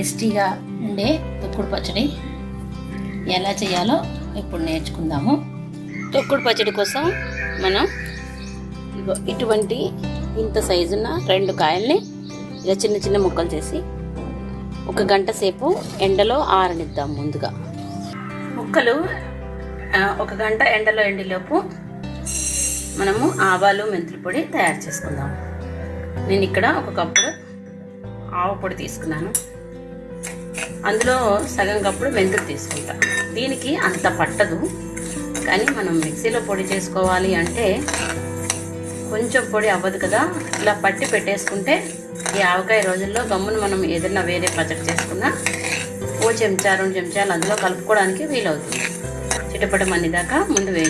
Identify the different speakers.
Speaker 1: టేస్టీగా ఉండే తొక్కుడు పచ్చడి ఎలా చేయాలో ఇప్పుడు నేర్చుకుందాము. తొక్కుడు పచ్చడి కోసం మనం ఇటువంటి ఇంత సైజున్న రెండు కాయల్ని ఇలా చిన్న చిన్న ముక్కలు చేసి ఒక గంట సేపు ఎండలో ఆరనిద్దాం ముందుగా. ముక్కలు ఒక గంట ఎండలో ఎండిలోపు మనము ఆవాలు మెంతుల పొడి తయారు చేసుకుందాం. నేను ఇక్కడ ఒక కప్పు ఆవు పొడి తీసుకున్నాను. అందులో సగం కప్పుడు మెంతులు తీసుకుంటా. దీనికి అంత పట్టదు. కానీ మనం మిక్సీలో పొడి చేసుకోవాలి అంటే కొంచెం పొడి అవ్వదు కదా. ఇలా పట్టి పెట్టేసుకుంటే ఈ ఆవకాయ రోజుల్లో గమ్మున మనం ఏదైనా వేరే పచ్చడి చేసుకున్నా ఓ చెంచా రెండు చెంచాలు అందులో కలుపుకోవడానికి వీలవుతుంది. చిటపటం అన్ని దాకా ముందు వేయండి.